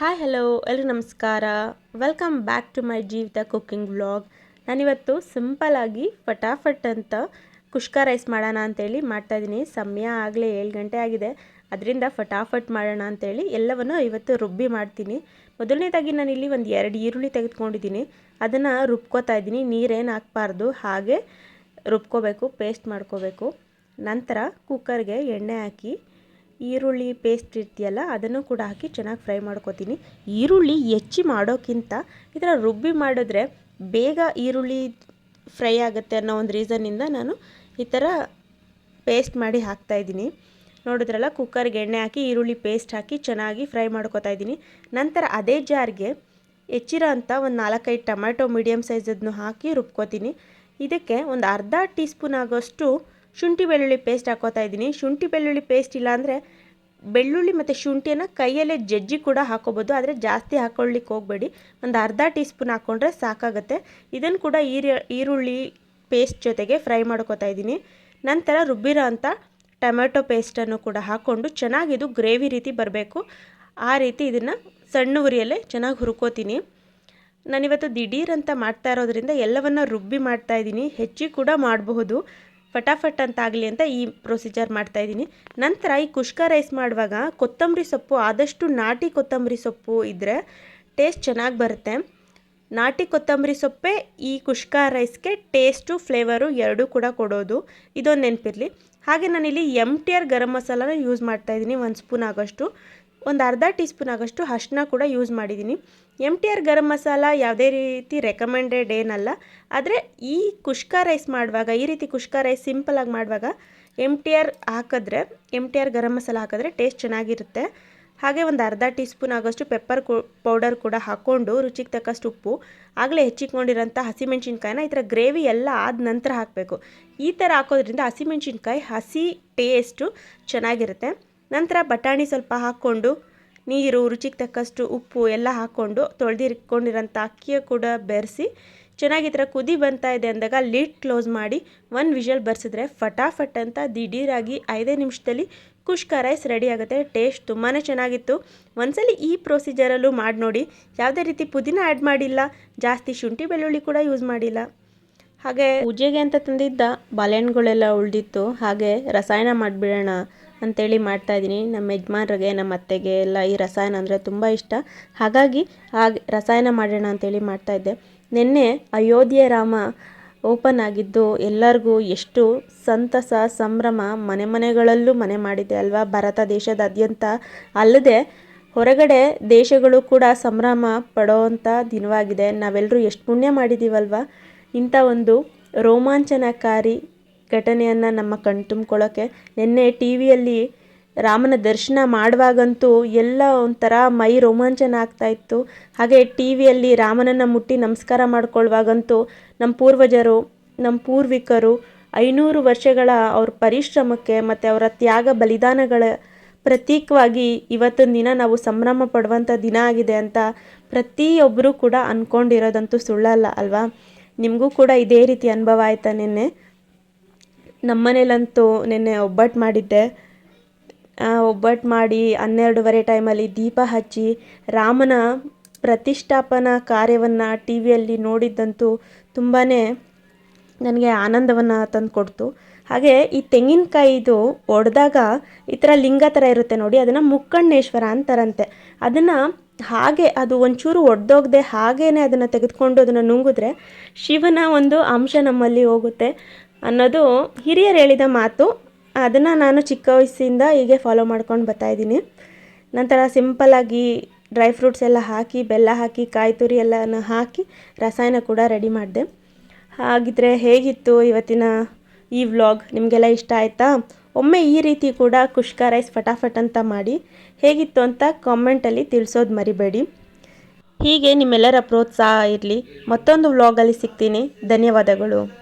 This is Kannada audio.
ಹಾಯ್, ಹಲೋ ಎಲ್ರಿ ನಮಸ್ಕಾರ. ವೆಲ್ಕಮ್ ಬ್ಯಾಕ್ ಟು ಮೈ ಜೀವಿತ ಕುಕ್ಕಿಂಗ್ ವ್ಲಾಗ್ ನಾನಿವತ್ತು ಸಿಂಪಲಾಗಿ ಫಟಾಫಟ್ ಅಂತ ಕುಷ್ಕ ರೈಸ್ ಮಾಡೋಣ ಅಂತೇಳಿ ಮಾಡ್ತಾಯಿದ್ದೀನಿ ಸಮಯ ಆಗಲೇ ಏಳು ಗಂಟೆ ಆಗಿದೆ. ಅದರಿಂದ ಫಟಾಫಟ್ ಮಾಡೋಣ ಅಂತೇಳಿ ಎಲ್ಲವನ್ನು ಇವತ್ತು ರುಬ್ಬಿ ಮಾಡ್ತೀನಿ. ಮೊದಲನೇದಾಗಿ ನಾನು ಇಲ್ಲಿ ಒಂದು ಎರಡು ಈರುಳ್ಳಿ ತೆಗೆದುಕೊಂಡಿದ್ದೀನಿ. ಅದನ್ನು ರುಬ್ಕೋತಾ ಇದ್ದೀನಿ. ನೀರೇನು ಹಾಕ್ಬಾರ್ದು, ಹಾಗೆ ರುಬ್ಕೋಬೇಕು ಪೇಸ್ಟ್ ಮಾಡ್ಕೋಬೇಕು. ನಂತರ ಕುಕ್ಕರ್ಗೆ ಎಣ್ಣೆ ಹಾಕಿ ಈರುಳ್ಳಿ ಪೇಸ್ಟ್ ಇರ್ತೀಯಲ್ಲ, ಅದನ್ನು ಕೂಡ ಹಾಕಿ ಚೆನ್ನಾಗಿ ಫ್ರೈ ಮಾಡ್ಕೋತೀನಿ. ಈರುಳ್ಳಿ ಹೆಚ್ಚಿ ಮಾಡೋಕ್ಕಿಂತ ಈ ಥರ ರುಬ್ಬಿ ಮಾಡಿದ್ರೆ ಬೇಗ ಈರುಳ್ಳಿ ಫ್ರೈ ಆಗುತ್ತೆ ಅನ್ನೋ ಒಂದು ರೀಸನ್ನಿಂದ ನಾನು ಈ ಥರ ಪೇಸ್ಟ್ ಮಾಡಿ ಹಾಕ್ತಾಯಿದ್ದೀನಿ ನೋಡಿದ್ರಲ್ಲ ಕುಕ್ಕರ್ಗೆ ಎಣ್ಣೆ ಹಾಕಿ, ಈರುಳ್ಳಿ ಪೇಸ್ಟ್ ಹಾಕಿ ಚೆನ್ನಾಗಿ ಫ್ರೈ ಮಾಡ್ಕೋತಾ ಇದ್ದೀನಿ. ನಂತರ ಅದೇ ಜಾರ್ಗೆ ಹೆಚ್ಚಿರೋ ಅಂಥ ಒಂದು ನಾಲ್ಕೈದು ಟೊಮ್ಯಾಟೊ ಮೀಡಿಯಮ್ ಸೈಜದನ್ನು ಹಾಕಿ ರುಬ್ಕೋತೀನಿ. ಇದಕ್ಕೆ ಒಂದು ಅರ್ಧ ಟೀ ಸ್ಪೂನ್ ಆಗೋಷ್ಟು ಶುಂಠಿ ಬೆಳ್ಳುಳ್ಳಿ ಪೇಸ್ಟ್ ಹಾಕೋತಾ ಇದ್ದೀನಿ. ಶುಂಠಿ ಬೆಳ್ಳುಳ್ಳಿ ಪೇಸ್ಟ್ ಇಲ್ಲ ಅಂದರೆ ಬೆಳ್ಳುಳ್ಳಿ ಮತ್ತು ಶುಂಠಿಯನ್ನು ಕೈಯಲ್ಲೇ ಜಜ್ಜಿ ಕೂಡ ಹಾಕೋಬೋದು. ಆದರೆ ಜಾಸ್ತಿ ಹಾಕೊಳ್ಳಿಕ್ಕೆ ಹೋಗಬೇಡಿ. ಒಂದು ಅರ್ಧ ಟೀ ಸ್ಪೂನ್ ಹಾಕ್ಕೊಂಡ್ರೆ ಸಾಕಾಗುತ್ತೆ. ಇದನ್ನು ಕೂಡ ಈರು, ಈರುಳ್ಳಿ ಪೇಸ್ಟ್ ಜೊತೆಗೆ ಫ್ರೈ ಮಾಡ್ಕೋತಾ ಇದ್ದೀನಿ. ನಂತರ ರುಬ್ಬಿರೋ ಅಂಥ ಟೊಮೆಟೊ ಪೇಸ್ಟನ್ನು ಕೂಡ ಹಾಕ್ಕೊಂಡು ಚೆನ್ನಾಗಿದು ಗ್ರೇವಿ ರೀತಿ ಬರಬೇಕು. ಆ ರೀತಿ ಇದನ್ನು ಸಣ್ಣ ಉರಿಯಲ್ಲೇ ಚೆನ್ನಾಗಿ ಹುರ್ಕೋತೀನಿ. ನಾನಿವತ್ತು ಅಂತ ಮಾಡ್ತಾ ಇರೋದ್ರಿಂದ ಎಲ್ಲವನ್ನು ರುಬ್ಬಿ ಮಾಡ್ತಾ ಇದ್ದೀನಿ. ಹೆಚ್ಚಿ ಕೂಡ ಮಾಡಬಹುದು. ಫಟಾಫಟ್ ಅಂತ ಆಗಲಿ ಅಂತ ಈ ಪ್ರೊಸೀಜರ್ ಮಾಡ್ತಾಯಿದ್ದೀನಿ ನಂತರ ಈ ಕುಷ್ಕ ರೈಸ್ ಮಾಡುವಾಗ ಕೊತ್ತಂಬರಿ ಸೊಪ್ಪು, ಆದಷ್ಟು ನಾಟಿ ಕೊತ್ತಂಬರಿ ಸೊಪ್ಪು ಇದ್ದರೆ ಟೇಸ್ಟ್ ಚೆನ್ನಾಗಿ ಬರುತ್ತೆ. ನಾಟಿ ಕೊತ್ತಂಬರಿ ಸೊಪ್ಪೇ ಈ ಕುಷ್ಕ ರೈಸ್ಗೆ ಟೇಸ್ಟು ಫ್ಲೇವರು ಎರಡೂ ಕೂಡ ಕೊಡೋದು. ಇದೊಂದು ನೆನಪಿರಲಿ. ಹಾಗೆ ನಾನಿಲ್ಲಿ ಎಂ ಟಿ ಆರ್ ಗರಂ ಮಸಾಲನ ಯೂಸ್ ಮಾಡ್ತಾಯಿದ್ದೀನಿ ಒಂದು ಸ್ಪೂನ್ ಆಗೋಷ್ಟು. ಒಂದು ಅರ್ಧ ಟೀ ಸ್ಪೂನ್ ಆಗೋಷ್ಟು ಅರ್ಶಿನ ಕೂಡ ಯೂಸ್ ಮಾಡಿದ್ದೀನಿ. M T R garam masala ಯಾವುದೇ ರೀತಿ ರೆಕಮೆಂಡೆಡ್ ಏನಲ್ಲ. ಆದರೆ ಈ ಕುಷ್ಕ ರೈಸ್ ಮಾಡುವಾಗ, ಈ ರೀತಿ ಕುಷ್ಕ ರೈಸ್ ಸಿಂಪಲಾಗಿ ಮಾಡುವಾಗ ಎಂ ಟಿ ಆರ್ ಹಾಕಿದ್ರೆ M T R garam masala ಹಾಕಿದ್ರೆ ಟೇಸ್ಟ್ ಚೆನ್ನಾಗಿರುತ್ತೆ. ಹಾಗೆ ಒಂದು ಅರ್ಧ ಟೀ ಸ್ಪೂನ್ ಆಗೋಷ್ಟು ಪೆಪ್ಪರ್ ಪೌಡರ್ ಕೂಡ ಹಾಕ್ಕೊಂಡು ರುಚಿಗೆ ತಕ್ಕಷ್ಟು ಉಪ್ಪು, ಆಗಲೇ ಹೆಚ್ಚಿಕೊಂಡಿರೋಂಥ ಹಸಿಮೆಣ್ಸಿನ್ಕಾಯಿನ ಈ ಥರ ಗ್ರೇವಿ ಎಲ್ಲ ಆದ ನಂತರ ಹಾಕಬೇಕು. ಈ ಥರ ಹಾಕೋದ್ರಿಂದ ಹಸಿಮೆಣ್ಸಿನ್ಕಾಯಿ ಹಸಿ ಟೇಸ್ಟು ಚೆನ್ನಾಗಿರುತ್ತೆ. ನಂತರ ಬಟಾಣಿ ಸ್ವಲ್ಪ ಹಾಕ್ಕೊಂಡು ನೀರು, ರುಚಿಗೆ ತಕ್ಕಷ್ಟು ಉಪ್ಪು ಎಲ್ಲ ಹಾಕ್ಕೊಂಡು ತೊಳೆದಿಟ್ಕೊಂಡಿರೋಂಥ ಅಕ್ಕಿಯ ಕೂಡ ಬೆರೆಸಿ ಚೆನ್ನಾಗಿ ಥರ ಕುದಿ ಬಂತಾ ಇದೆ ಅಂದಾಗ ಲಿಡ್ ಕ್ಲೋಸ್ ಮಾಡಿ ಒಂದು ವಿಷಲ್ ಬರ್ಸಿದ್ರೆ ಫಟಾಫಟ್ ಅಂತ ದಿಢೀರಾಗಿ ಐದೇ ನಿಮಿಷದಲ್ಲಿ ಕುಷ್ಕ ರೈಸ್ ರೆಡಿ ಆಗುತ್ತೆ. ಟೇಸ್ಟ್ ತುಂಬಾ ಚೆನ್ನಾಗಿತ್ತು. ಒಂದ್ಸಲಿ ಈ ಪ್ರೊಸೀಜರಲ್ಲೂ ಮಾಡಿ ನೋಡಿ. ಯಾವುದೇ ರೀತಿ ಪುದೀನ ಆ್ಯಡ್ ಮಾಡಿಲ್ಲ, ಜಾಸ್ತಿ ಶುಂಠಿ ಬೆಳ್ಳುಳ್ಳಿ ಕೂಡ ಯೂಸ್ ಮಾಡಿಲ್ಲ. ಹಾಗೆ ಪೂಜೆಗೆ ಅಂತ ತಂದಿದ್ದ ಬಾಳೆಹಣ್ಣುಗಳೆಲ್ಲ ಉಳಿದಿತ್ತು. ಹಾಗೆ ರಸಾಯನ ಮಾಡಿಬಿಡೋಣ ಅಂತೇಳಿ ಮಾಡ್ತಾಯಿದ್ದೀನಿ ನಮ್ಮ ಯಜಮಾನ್ರಿಗೆ, ನಮ್ಮ ಅತ್ತೆಗೆ ಎಲ್ಲ ಈ ರಸಾಯನ ಅಂದರೆ ತುಂಬ ಇಷ್ಟ. ಹಾಗಾಗಿ ಹಾಗೆ ರಸಾಯನ ಮಾಡೋಣ ಅಂತೇಳಿ ಮಾಡ್ತಾಯಿದ್ದೆ ನಿನ್ನೆ ಅಯೋಧ್ಯೆ ರಾಮ ಓಪನ್ ಆಗಿದ್ದು ಎಲ್ಲರಿಗೂ ಎಷ್ಟು ಸಂತಸ, ಸಂಭ್ರಮ, ಮನೆ ಮನೆಗಳಲ್ಲೂ ಮನೆ ಮಾಡಿದೆ ಅಲ್ವಾ? ಭಾರತ ದೇಶದಾದ್ಯಂತ ಅಲ್ಲದೆ ಹೊರಗಡೆ ದೇಶಗಳು ಕೂಡ ಸಂಭ್ರಮ ಪಡೋವಂಥ ದಿನವಾಗಿದೆ. ನಾವೆಲ್ಲರೂ ಎಷ್ಟು ಪುಣ್ಯ ಮಾಡಿದ್ದೀವಲ್ವ ಇಂಥ ಒಂದು ರೋಮಾಂಚನಕಾರಿ ಘಟನೆಯನ್ನು ನಮ್ಮ ಕಣ್ ತುಂಬ್ಕೊಳ್ಳೋಕ್ಕೆ ನಿನ್ನೆ ಟಿ ವಿಯಲ್ಲಿ ರಾಮನ ದರ್ಶನ ಮಾಡುವಾಗಂತೂ ಎಲ್ಲ ಒಂಥರ ಮೈ ರೋಮಾಂಚನ ಆಗ್ತಾ ಇತ್ತು. ಹಾಗೆ ಟಿ ವಿಯಲ್ಲಿ ರಾಮನನ್ನು ಮುಟ್ಟಿ ನಮಸ್ಕಾರ ಮಾಡ್ಕೊಳ್ಳುವಾಗಂತೂ ನಮ್ಮ ಪೂರ್ವಜರು, ನಮ್ಮ ಪೂರ್ವಿಕರು ಐನೂರು ವರ್ಷಗಳ ಅವ್ರ ಪರಿಶ್ರಮಕ್ಕೆ ಮತ್ತು ಅವರ ತ್ಯಾಗ ಬಲಿದಾನಗಳ ಪ್ರತೀಕವಾಗಿ ಇವತ್ತಿನ ದಿನ ನಾವು ಸಂಭ್ರಮ ಪಡುವಂಥ ದಿನ ಆಗಿದೆ ಅಂತ ಪ್ರತಿಯೊಬ್ಬರೂ ಕೂಡ ಅಂದ್ಕೊಂಡಿರೋದಂತೂ ಸುಳ್ಳಲ್ಲ ಅಲ್ವಾ? ನಿಮಗೂ ಕೂಡ ಇದೇ ರೀತಿ ಅನುಭವ ಆಯ್ತಾ ನಿನ್ನೆ? ನಮ್ಮನೇಲಂತೂ ನಿನ್ನೆ ಒಬ್ಬಟ್ಟು ಮಾಡಿದ್ದೆ. ಒಬ್ಬಟ್ಟು ಮಾಡಿ ಹನ್ನೆರಡುವರೆ ಟೈಮಲ್ಲಿ ದೀಪ ಹಚ್ಚಿ ರಾಮನ ಪ್ರತಿಷ್ಠಾಪನಾ ಕಾರ್ಯವನ್ನು ಟಿ ವಿಯಲ್ಲಿ ನೋಡಿದ್ದಂತೂ ತುಂಬಾ ನನಗೆ ಆನಂದವನ್ನು ತಂದುಕೊಡ್ತು. ಹಾಗೆ ಈ ತೆಂಗಿನಕಾಯಿದು ಒಡೆದಾಗ ಈ ಥರ ಲಿಂಗ ಥರ ಇರುತ್ತೆ ನೋಡಿ, ಅದನ್ನು ಮುಕ್ಕಣ್ಣೇಶ್ವರ ಅಂತಾರಂತೆ. ಅದನ್ನು ಹಾಗೆ ಅದು ಒಂಚೂರು ಒಡೆದೋಗದೆ ಹಾಗೇ ಅದನ್ನು ತೆಗೆದುಕೊಂಡು ಅದನ್ನು ನುಂಗಿದ್ರೆ ಶಿವನ ಒಂದು ಅಂಶ ನಮ್ಮಲ್ಲಿ ಹೋಗುತ್ತೆ. ಅನ್ನೋದು ಹಿರಿಯರು ಹೇಳಿದ ಮಾತು. ಅದನ್ನು ನಾನು ಚಿಕ್ಕ ವಯಸ್ಸಿಂದ ಹೀಗೆ ಫಾಲೋ ಮಾಡ್ಕೊಂಡು ಬರ್ತಾಯಿದ್ದೀನಿ ನಂತರ ಸಿಂಪಲ್ಲಾಗಿ ಡ್ರೈ ಫ್ರೂಟ್ಸ್ ಎಲ್ಲ ಹಾಕಿ, ಬೆಲ್ಲ ಹಾಕಿ, ಕಾಯಿ ತುರಿ ಎಲ್ಲನ ಹಾಕಿ ರಸಾಯನ ಕೂಡ ರೆಡಿ ಮಾಡಿದೆ. ಹಾಗಿದ್ರೆ ಹೇಗಿತ್ತು ಇವತ್ತಿನ ಈ ವ್ಲಾಗ್ ನಿಮಗೆಲ್ಲ ಇಷ್ಟ ಆಯಿತಾ? ಒಮ್ಮೆ ಈ ರೀತಿ ಕೂಡ ಕುಷ್ಕ ರೈಸ್ ಫಟಾಫಟ್ ಅಂತ ಮಾಡಿ ಹೇಗಿತ್ತು ಅಂತ ಕಾಮೆಂಟಲ್ಲಿ ತಿಳಿಸೋದು ಮರಿಬೇಡಿ. ಹೀಗೆ ನಿಮ್ಮೆಲ್ಲರ ಪ್ರೋತ್ಸಾಹ ಇರಲಿ. ಮತ್ತೊಂದು ವ್ಲಾಗಲ್ಲಿ ಸಿಗ್ತೀನಿ. ಧನ್ಯವಾದಗಳು.